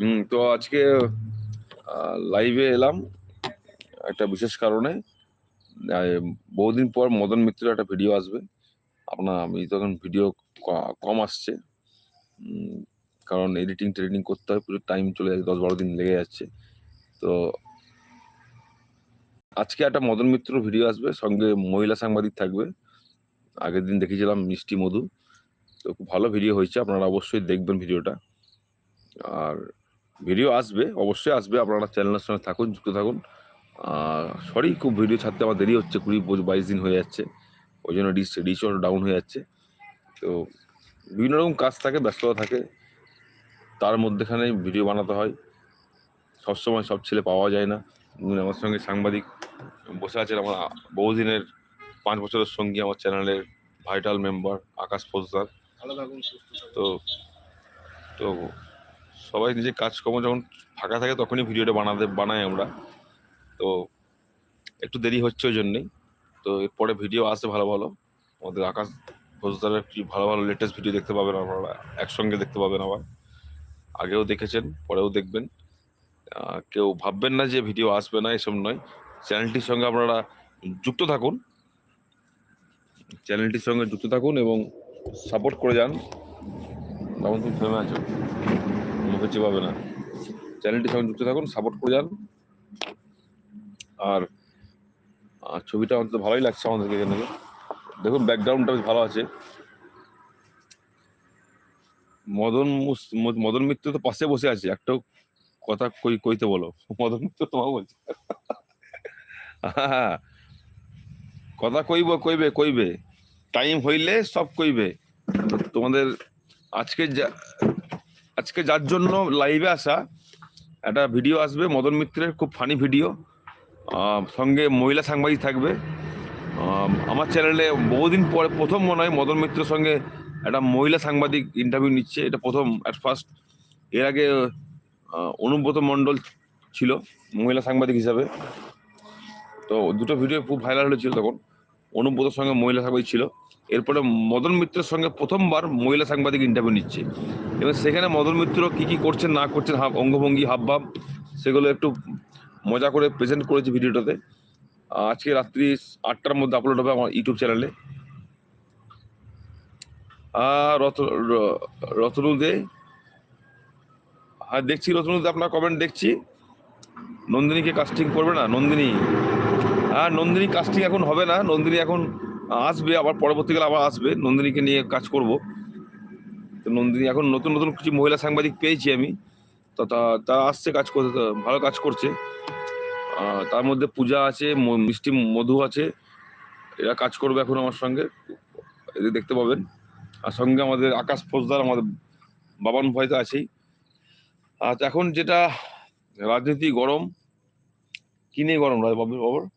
হুম, তো আজকে লাইভে এলাম একটা বিশেষ কারণে। বহুদিন পর মদন মিত্র একটা ভিডিও আসবে। আপনার, আমি তখন ভিডিও কম আসছে। কারণ এডিটিং ট্রেডিং করতে হয়, পুরো টাইম চলে যাচ্ছে দশ বারো দিন লেগে যাচ্ছে। তো আজকে একটা মদন মিত্র ভিডিও আসবে, সঙ্গে মহিলা সাংবাদিক থাকবে। আগের দিন দেখেছিলাম মিষ্টি মধু। তো খুব ভালো ভিডিও হয়েছে, আপনারা অবশ্যই দেখবেন ভিডিওটা আর ভিডিও আসবে অবশ্যই আসবে আপনারা চ্যানেলের সঙ্গে থাকুন যুক্ত থাকুন। সরি খুব ভিডিও ছাড়তে আমার দেরি হচ্ছে কুড়ি বাইশ দিন হয়ে যাচ্ছে। ওই জন্য ডিস রিচও ডাউন হয়ে যাচ্ছে। তো বিভিন্ন রকম কাজ থাকে ব্যস্ততা থাকে। তার মধ্যেখানে ভিডিও বানাতে হয়। সবসময় সব ছেলে পাওয়া যায় না। আমার সঙ্গে সাংবাদিক বসে আছেন আমার বহুদিনের পাঁচ বছরের সঙ্গী আমার চ্যানেলের ভাইটাল মেম্বার আকাশ থাকুন। তো তো সবাই নিজের কাজকর্ম যখন ফাঁকা থাকে তখনই ভিডিওটা বানাতে, বানাই আমরা। তো একটু দেরি হচ্ছে ওই জন্যেই। তো এরপরে ভিডিও আসে ভালো ভালো। আমাদের আকাশ ফৌজদারের কি ভালো ভালো লেটেস্ট ভিডিও দেখতে পাবেন আপনারা। একসঙ্গে দেখতে পাবেন আবার। আগেও দেখেছেন, পরেও দেখবেন। কেউ ভাববেন না যে ভিডিও আসবে না, এসব নয়। চ্যানেলটির সঙ্গে আপনারা যুক্ত থাকুন। চ্যানেলটির সঙ্গে যুক্ত থাকুন এবং সাপোর্ট করে যান। তখন তুমি থেমে আছো? মুখে চেপাবে না। চ্যানেলটির সঙ্গে যুক্ত থাকুন সাপোর্ট করে যান। আর ছবিটা অন্তত ভালোই লাগছে আমাদেরকে এখানে দেখুন ব্যাকগ্রাউন্ডটা বেশ ভালো আছে। মদন মদন মিত্র তো পাশে বসে আছে। একটাও কথা কই কইতে বলো। মদন মিত্র তোমাকে বলছে। হ্যাঁ, কথা কইব কইবে কইবে। টাইম হইলে সব কইবে। তোমাদের আজকে যা আজকে যার জন্য লাইভে আসা, একটা ভিডিও আসবে, মদন মিত্রের খুব ফানি ভিডিও সঙ্গে মহিলা সাংবাদিক থাকবে। আমার চ্যানেলে বহুদিন পরে প্রথম মনে হয় মদন মিত্রের সঙ্গে একটা মহিলা সাংবাদিক ইন্টারভিউ নিচ্ছে, এটা প্রথম অ্যাট ফার্স্ট এর আগে অনুব্রত মণ্ডল ছিল মহিলা সাংবাদিক হিসাবে। তো দুটো ভিডিও খুব ভাইরাল হয়েছিল তখন। অনুব্রতর সঙ্গে মহিলা সাংবাদিক ছিল। এরপরে মদন মিত্রের সঙ্গে প্রথমবার মহিলা সাংবাদিক ইন্টারভিউ নিচ্ছে। এবং সেখানে মদন মিত্র কি কী করছেন, না করছেন, হাব, অঙ্গভঙ্গি, হাবভাব, সেগুলো একটু মজা করে প্রেজেন্ট করেছি ভিডিওটাতে। আজকে রাত্রি আটটার মধ্যে আপলোড হবে আমার ইউটিউব চ্যানেলে রত রতনু দে। হ্যাঁ দেখছি রতনু দে, আপনার কমেন্ট দেখছি। নন্দিনীকে কাস্টিং করবে না, নন্দিনী। হ্যাঁ নন্দিনী কাস্টিং এখন হবে না, নন্দিনী এখন আসবে, আবার পরবর্তীকালে আবার আসবে। নন্দিনীকে নিয়ে কাজ করব। তো নন্দিনী, এখন নতুন নতুন কিছু মহিলা সাংবাদিক পেয়েছি আমি। তো তা- আসছে কাজ করতে ভালো কাজ করছে। তার মধ্যে পূজা আছে মিষ্টি মধু আছে। এরা কাজ করবে এখন আমার সঙ্গে। এদের দেখতে পাবেন। আর সঙ্গে আমাদের আকাশ ফৌজদার, আমাদের বাবান ভয় তো আছেই। আর এখন যেটা রাজনীতি গরম, কি নিয়ে গরম? রাজ বাবুর? বাবর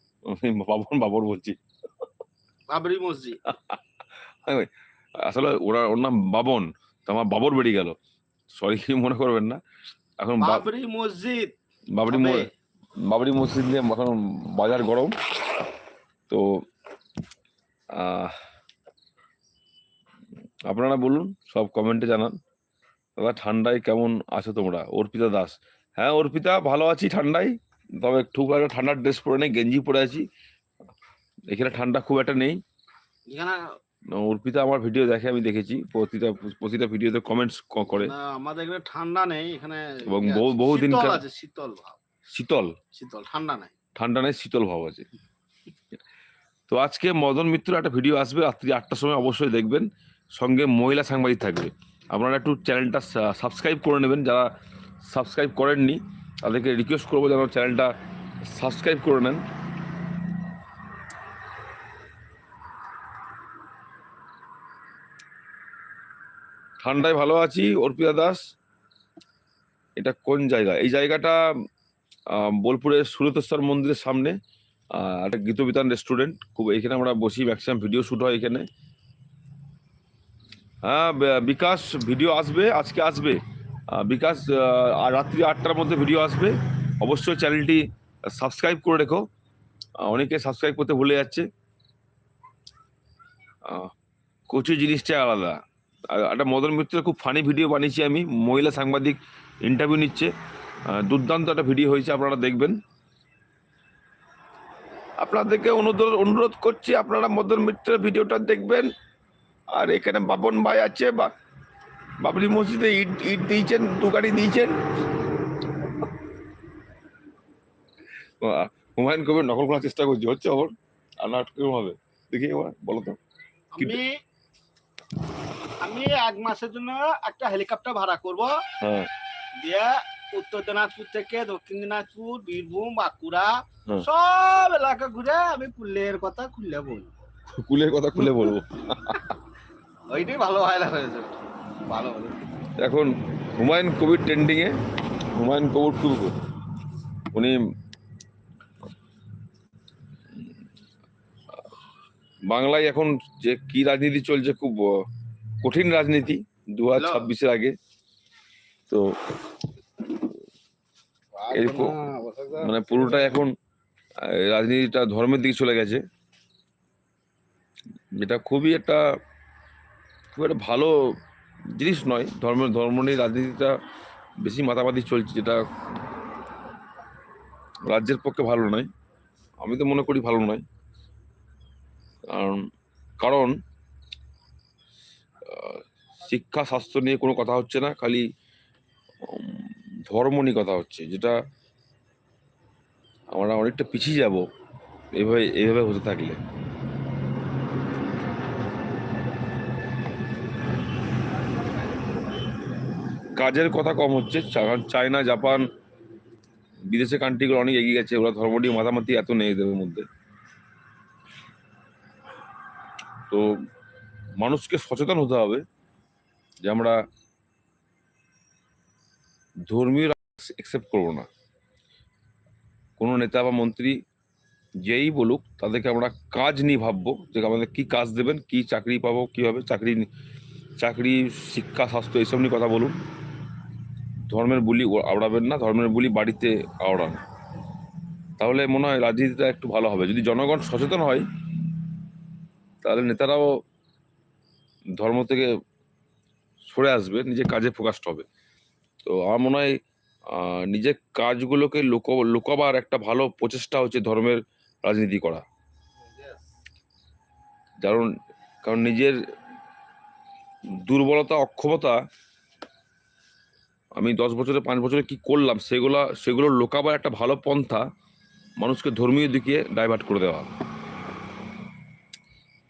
বাবন বাবর বলছি। বাবরি মসজিদ। আসলে ওরা ওর নাম বাবন তো আমার বাবর বেরিয়ে গেল। সরি কি মনে করবেন না? এখন বাবরি মসজিদ। বাবরি বাবরি মসজিদ নিয়ে এখন বাজার গরম। তো আপনারা বলুন সব কমেন্টে জানান। দাদা ঠান্ডায় কেমন আছো তোমরা? অর্পিতা দাস। হ্যাঁ অর্পিতা ভালো আছি ঠান্ডায়। তবে একটা ঠান্ডার ড্রেস পরে নেই গেঞ্জি পরে আছি। এখানে ঠান্ডা খুব একটা নেই। এখানে অর্পিতা আমার ভিডিও দেখে আমি দেখেছি। প্রতিটা প্রতিটা ভিডিওতে কমেন্টস করে। আমাদের এখানে ঠান্ডা নেই এখানে এবং বহু- আছে, বহুদিন শীতল আছে শীতল ভাব। শীতল? শীতল ঠান্ডা নাই। ঠান্ডা নেই শীতল ভাব আছে। তো আজকে মদন মিত্র একটা ভিডিও আসবে রাত্রি আটটার সময় অবশ্যই দেখবেন। সঙ্গে মহিলা সাংবাদিক থাকবে। আপনারা একটু চ্যানেলটা সাবস্ক্রাইব করে নেবেন। যারা সাবস্ক্রাইব করেননি তাদেরকে রিকোয়েস্ট করব যেন চ্যানেলটা সাবস্ক্রাইব করে নেন। ঠান্ডায় ভালো আছি, অর্পিতা দাস। এটা কোন জায়গা? এই জায়গাটা বোলপুরের সুরতেশ্বর মন্দিরের সামনে একটা গীতবিতান রেস্টুরেন্ট খুব এখানে আমরা বসি ম্যাক্সিমাম ভিডিও শুট হয় এখানে। হ্যাঁ বিকাশ ভিডিও আসবে, আজকে আসবে। বিকাশ রাত্রি আটটার মধ্যে ভিডিও আসবে। অবশ্যই চ্যানেলটি সাবস্ক্রাইব করে রেখো। অনেকে সাবস্ক্রাইব করতে ভুলে যাচ্ছে। কচু জিনিসটা আলাদা। একটা মদন মিত্রের খুব ফানি ভিডিও বানিয়েছি আমি। মহিলা সাংবাদিক ইন্টারভিউ নিচ্ছে। দুর্দান্ত একটা ভিডিও হয়েছে, আপনারা দেখবেন। আপনাদেরকে অনুরোধ অনুরোধ করছি, আপনারা মদন মিত্রের ভিডিওটা দেখবেন। আর এখানে বাপন ভাই আছে, বা বাবরি মসজিদে ইট ইট দিয়েছেন দু গাড়ি দিয়েছেন হুমায়ুন কবির নকল করার চেষ্টা করছি। হচ্ছে ওর আর না হবে। দেখি এবার, বলো তো। আমি আমি এক মাসের জন্য একটা হেলিকপ্টার ভাড়া করব। হ্যাঁ। দিয়ে উত্তর দিনাজপুর থেকে দক্ষিণ দিনাজপুর বীরভূম বাঁকুড়া সব এলাকা ঘুরে আমি কুলের কথা খুললে বলব। কুলের কথা খুলে বলব। ওইটাই ভালো ভাইরাল হয়েছে। ভালো ভালো এখন হুমায়ুন কবির ট্রেন্ডিং এ হুমায়ুন কবির খুব উনি বাংলায় এখন যে কি রাজনীতি চলছে খুব কঠিন রাজনীতি দু হাজার ছাব্বিশের আগে। তো এরকম মানে পুরোটা এখন রাজনীতিটা ধর্মের দিকে চলে গেছে। যেটা খুবই একটা খুব একটা ভালো জিনিস নয়। ধর্ম ধর্ম নিয়ে রাজনীতিটা বেশি মাতামাতি চলছে যেটা রাজ্যের পক্ষে ভালো নয়। আমি তো মনে করি ভালো নয়। কারণ কারণ শিক্ষা, স্বাস্থ্য নিয়ে কোনো কথা হচ্ছে না, খালি ধর্ম নিয়ে কথা হচ্ছে, যেটা আমরা অনেকটা পিছিয়ে যাব এইভাবে এইভাবে হতে থাকলে। কাজের কথা কম হচ্ছে চায়না, জাপান, বিদেশে কান্ট্রিগুলো অনেক এগিয়ে গেছে, ওরা ধর্ম নিয়ে মাতামাতি এত নেই এদের মধ্যে। তো মানুষকে সচেতন হতে হবে যে আমরা ধর্মীয় একসেপ্ট করব না। কোনো নেতা বা মন্ত্রী যেই বলুক, তাদেরকে আমরা কাজ নিয়ে ভাববো যে আমাদের কি কাজ দেবেন, কি চাকরি পাবো, কীভাবে চাকরি চাকরি, শিক্ষা, স্বাস্থ্য, এইসব নিয়ে কথা বলুন। ধর্মের বুলি আওড়াবেন না, ধর্মের বুলি বাড়িতে আওড়ান। তাহলে মনে হয় রাজনীতিটা একটু ভালো হবে। যদি জনগণ সচেতন হয়, তাহলে নেতারাও ধর্ম থেকে সরে আসবে, নিজের কাজে ফোকাসড হবে। তো আমার মনে হয় নিজের কাজগুলোকে লোক, লোকাবার একটা ভালো প্রচেষ্টা হচ্ছে ধর্মের রাজনীতি করা। কারণ কারণ নিজের দুর্বলতা, অক্ষমতা, আমি দশ বছরে, পাঁচ বছরে কি করলাম, সেগুলা সেগুলো লোকাবার একটা ভালো পন্থা মানুষকে ধর্মীয় দিকে ডাইভার্ট করে দেওয়া।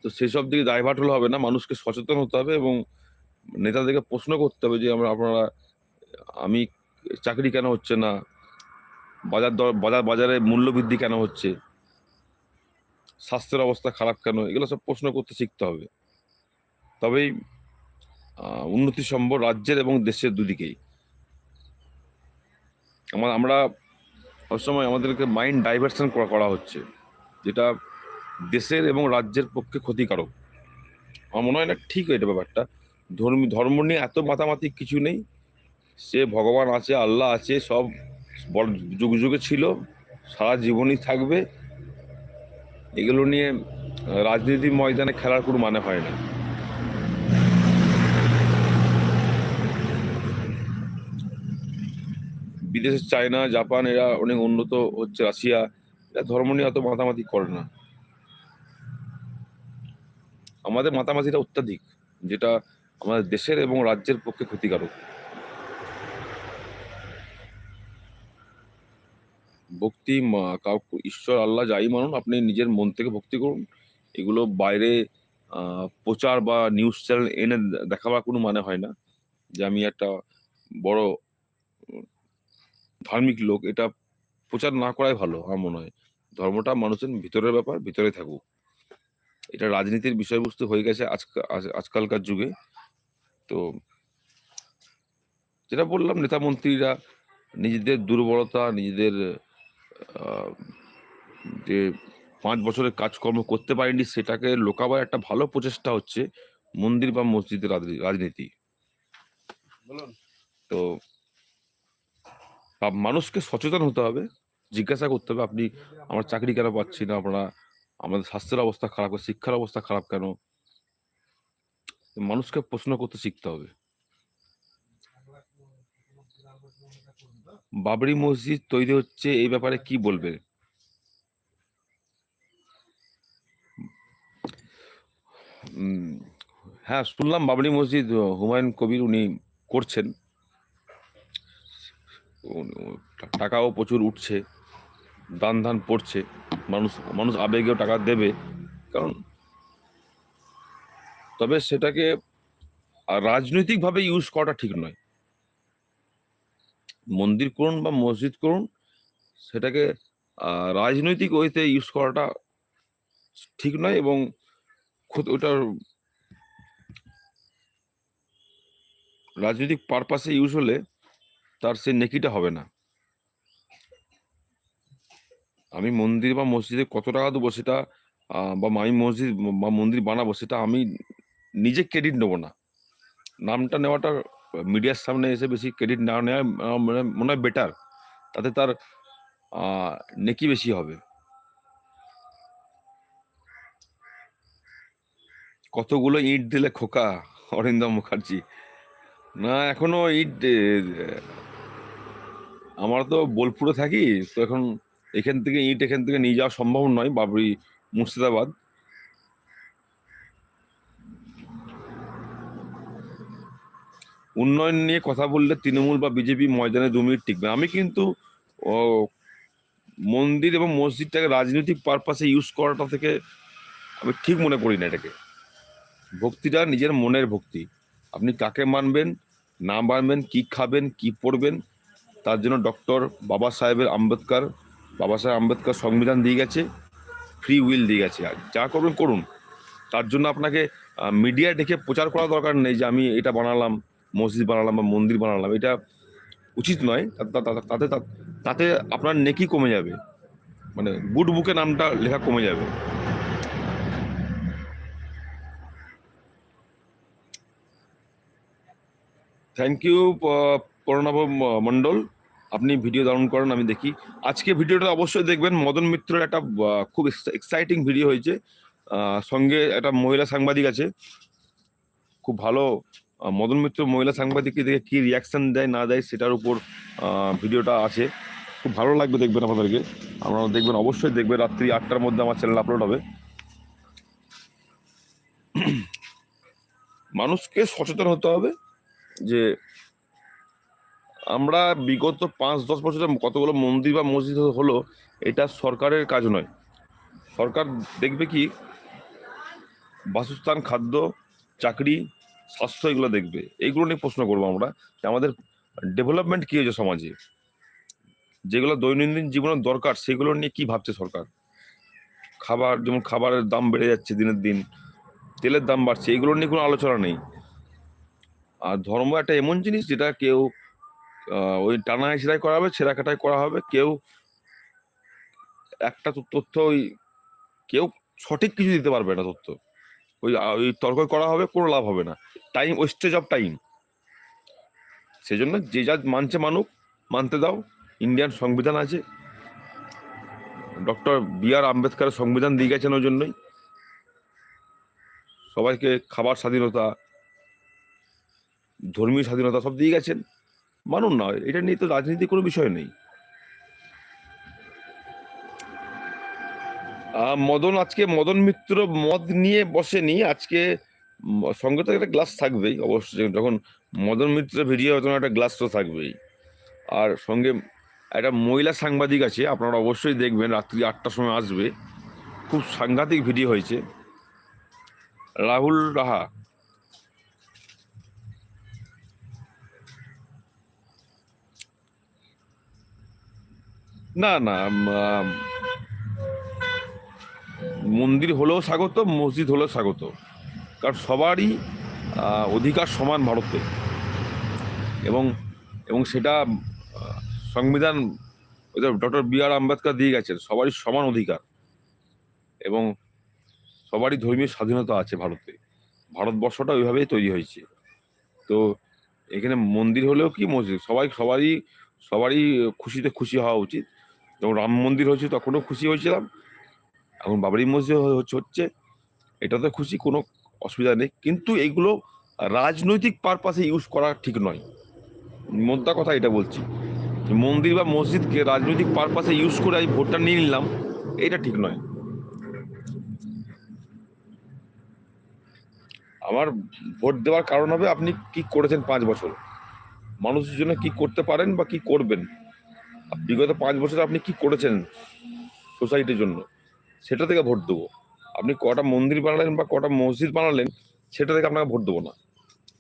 তো সেসব দিকে ডাইভার্ট হলে হবে না, মানুষকে সচেতন হতে হবে এবং নেতাদেরকে প্রশ্ন করতে হবে যে আমরা, আপনারা, আমি চাকরি কেন হচ্ছে না? বাজার দর, বাজার, বাজারে মূল্য বৃদ্ধি কেন হচ্ছে? স্বাস্থ্যের অবস্থা খারাপ কেন? এগুলো সব প্রশ্ন করতে শিখতে হবে। তবেই উন্নতি সম্ভব রাজ্যের এবং দেশের দুদিকেই। আমার, আমরা সবসময় আমাদেরকে মাইন্ড ডাইভারশন করা করা হচ্ছে। যেটা দেশের এবং রাজ্যের পক্ষে ক্ষতিকারক। আমার মনে হয় না ঠিক এটা ব্যাপারটা। ধর্মী, ধর্ম নিয়ে এত মাতামাতি কিছু নেই। সে ভগবান আছে, আল্লাহ আছে, সব বড় যুগ যুগে ছিল, সারা জীবনই থাকবে। এগুলো নিয়ে রাজনীতি ময়দানে খেলার কোনো মানে হয় না। বিদেশে চায়না, জাপান, এরা অনেক উন্নত হচ্ছে, রাশিয়া, এরা ধর্ম নিয়ে অত মাতামাতি করে না। আমাদের মাতামাতিটা অত্যাধিক, যেটা আমাদের দেশের এবং রাজ্যের পক্ষে ক্ষতিকারক। ভক্তি, মা- কাউ ঈশ্বর, আল্লাহ যাই মানুন, আপনি নিজের মন থেকে ভক্তি করুন। এগুলো বাইরে প্রচার বা নিউজ চ্যানেল এনে দেখাবার কোনো মানে হয় না। যে আমি একটা বড়, ধার্মিক লোক, এটা প্রচার না করাই ভালো, আমার মনে হয়। ধর্মটা মানুষের ভিতরের ব্যাপার, ভিতরে থাকুক। এটা রাজনীতির বিষয়বস্তু হয়ে গেছে আজ- আজকালকার যুগে। তো যেটা বললাম নেতা মন্ত্রীরা নিজেদের দুর্বলতা নিজেদের যে পাঁচ বছরের কাজকর্ম করতে পারেনি সেটাকে লোকাবার একটা ভালো প্রচেষ্টা হচ্ছে মন্দির বা মসজিদের রাজনীতি। তো মানুষকে সচেতন হতে হবে জিজ্ঞাসা করতে হবে আপনি আমার চাকরি কেন পাচ্ছি না আমরা আমাদের স্বাস্থ্যের অবস্থা খারাপ, শিক্ষার অবস্থা খারাপ কেন? মানুষকে প্রশ্ন করতে শিখতে হবে। বাবরি মসজিদ তৈরি হচ্ছে এই ব্যাপারে কি বলবে? হ্যাঁ শুনলাম বাবরি মসজিদ হুমায়ুন কবির উনি করছেন। টাকাও প্রচুর উঠছে, দান ধান পড়ছে। মানুষ মানুষ আবেগেও টাকা দেবে, কারণ তবে সেটাকে রাজনৈতিকভাবে ইউজ করাটা ঠিক নয়। মন্দির করুন বা মসজিদ করুন, সেটাকে রাজনৈতিক ওইতে ইউজ করাটা ঠিক নয় এবং ওটার রাজনৈতিক পারপাসে ইউজ হলে তার সে নেকিটা হবে না। আমি মন্দির বা মসজিদে কত টাকা দেবো সেটা বা আমি মসজিদ, বা মন্দির বানাবো সেটা আমি নিজে ক্রেডিট নেব না। নামটা নেওয়াটা মিডিয়ার সামনে এসে বেশি ক্রেডিট না নেওয়া মানে মনে হয় বেটার তাতে তার নেকি বেশি হবে। কতগুলো ইট দিলে খোকা, অরিন্দম মুখার্জি? না, এখনও ইট আমরা তো বোলপুরে থাকি, তো এখন এখান থেকে ইট এখান থেকে নিয়ে যাওয়া সম্ভব নয়, বাবরি মুর্শিদাবাদ। উন্নয়ন নিয়ে কথা বললে তৃণমূল বা বিজেপি ময়দানে দু মিনিট টিকবে। আমি কিন্তু মন্দির এবং মসজিদটাকে রাজনৈতিক পারপাসে ইউজ করাটা থেকে আমি ঠিক মনে করি না এটাকে। ভক্তিটা নিজের মনের ভক্তি। আপনি কাকে মানবেন, না মানবেন, কি খাবেন, কি পড়বেন, তার জন্য ডক্টর বাবা সাহেবের আম্বেদকর বাবা সাহেব আম্বেদকর সংবিধান দিয়ে গেছে ফ্রি উইল দিয়ে গেছে আর যা করবেন করুন। তার জন্য আপনাকে মিডিয়া ডেকে প্রচার করা দরকার নেই যে আমি এটা বানালাম, মসজিদ বানালাম বা মন্দির বানালাম। এটা উচিত নয়। তাতে তাতে আপনার নেকি কমে যাবে। মানে গুড বুকে নামটা লেখা কমে যাবে। Thank you Pranab Mondal. আপনি ভিডিও দারুণ করেন, আমি দেখি। আজকে ভিডিওটা অবশ্যই দেখবেন। মদন মিত্রের একটা খুব এক্সাইটিং ভিডিও হয়েছে। সঙ্গে একটা মহিলা সাংবাদিক আছে। খুব ভালো মদন মিত্র মহিলা সাংবাদিককে দেখে কি রিয়াকশান দেয়, না দেয়, সেটার উপর ভিডিওটা আছে। খুব ভালো লাগবে দেখবেন আপনাদেরকে। আপনারা দেখবেন, অবশ্যই দেখবেন। রাত্রি আটটার মধ্যে আমার চ্যানেল আপলোড হবে। মানুষকে সচেতন হতে হবে যে আমরা বিগত পাঁচ, দশ বছরে কতগুলো মন্দির বা মসজিদ হলো, এটা সরকারের কাজ নয়। সরকার দেখবে কি? বাসস্থান, খাদ্য, চাকরি, স্বাস্থ্য এগুলো দেখবে। এইগুলো নিয়ে প্রশ্ন করব আমরা যে আমাদের ডেভেলপমেন্ট কী হয়েছে সমাজে? যেগুলো দৈনন্দিন জীবনের দরকার, সেগুলো নিয়ে কি ভাবছে সরকার? খাবার, যেমন খাবারের দাম বেড়ে যাচ্ছে দিনের দিন, তেলের দাম বাড়ছে, এগুলো নিয়ে কোনো আলোচনা নেই। আর ধর্ম একটা এমন জিনিস যেটা কেউ ওই টানা হেঁচড়াই করা হবে, ছেঁড়া কাটাই করা হবে। কেউ একটা তথ্য ওই কেউ সঠিক কিছু দিতে পারবে না তথ্য। ওই ওই তর্ক করা হবে, কোনো লাভ হবে না। টাইম ওয়েস্টেজ অফ টাইম সেজন্য যে যা মানছে মানুক, মানতে দাও। ইন্ডিয়ান সংবিধান আছে। ডক্টর বি আর আম্বেদকর সংবিধান দিয়ে গেছেন ওই জন্যই। সবাইকে খাবার স্বাধীনতা, ধর্মীয় স্বাধীনতা সব দিয়ে গেছেন। মানুন না, এটা নিয়ে তো রাজনীতি কোনো বিষয় নেই। মদন, আজকে মদন মিত্র মদ নিয়ে বসেনি, আজকে সঙ্গে তো একটা গ্লাস থাকবেই অবশ্যই যখন মদন মিত্র ভিডিও হয়, তখন একটা গ্লাস তো থাকবেই। আর সঙ্গে একটা মহিলা সাংবাদিক আছে, আপনারা অবশ্যই দেখবেন, রাত্রি আটটার সময় আসবে। খুব সাংঘাতিক ভিডিও হয়েছে। রাহুল রাহা না না মন্দির হলেও স্বাগত, মসজিদ হলেও স্বাগত। কারণ সবারই অধিকার সমান ভারতে। এবং এবং সেটা সংবিধান ডক্টর বি আর আম্বেদকর দিয়ে গেছেন, সবারই সমান অধিকার। এবং সবারই ধর্মীয় স্বাধীনতা আছে ভারতে। ভারতবর্ষটা ওইভাবেই তৈরি হয়েছে। তো, এখানে মন্দির হলেও কি মসজিদ? সবাই, সবারই সবারই খুশিতে খুশি হওয়া উচিত। যখন রাম মন্দির হয়েছে তখনও খুশি হয়েছিলাম। এখন বাবরি মসজিদ হচ্ছে এটাতে খুশি কোনো অসুবিধা নেই। কিন্তু এইগুলো রাজনৈতিক পারপাসে ইউজ করা ঠিক নয়। মোদ্দা কথা এটা বলছি। মন্দির বা মসজিদকে রাজনৈতিক পারপাসে ইউজ করে আমি ভোটটা নিয়ে নিলাম, এটা ঠিক নয়। আমার ভোট দেওয়ার কারণ হবে আপনি কি করেছেন পাঁচ বছর? মানুষের জন্য কি করতে পারেন বা কি করবেন? বিগত পাঁচ বছর আপনি কি করেছেন সোসাইটির জন্য? সেটা থেকে ভোট দেবো। আপনি কটা মন্দির বানালেন বা কটা মসজিদ বানালেন, সেটা থেকে আপনাকে ভোট দেবো না।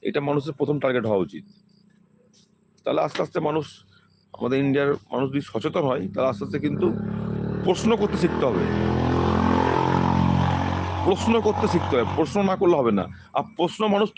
এটা মানুষের প্রথম টার্গেট হওয়া উচিত। তাহলে আস্তে আস্তে মানুষ, আমাদের ইন্ডিয়ার মানুষ যদি সচেতন হয়, তাহলে আস্তে আস্তে কিন্তু প্রশ্ন করতে শিখতে হবে। প্রশ্ন করতে শিখতে হবে, প্রশ্ন না করলে হবে না। আর প্রশ্ন মানুষ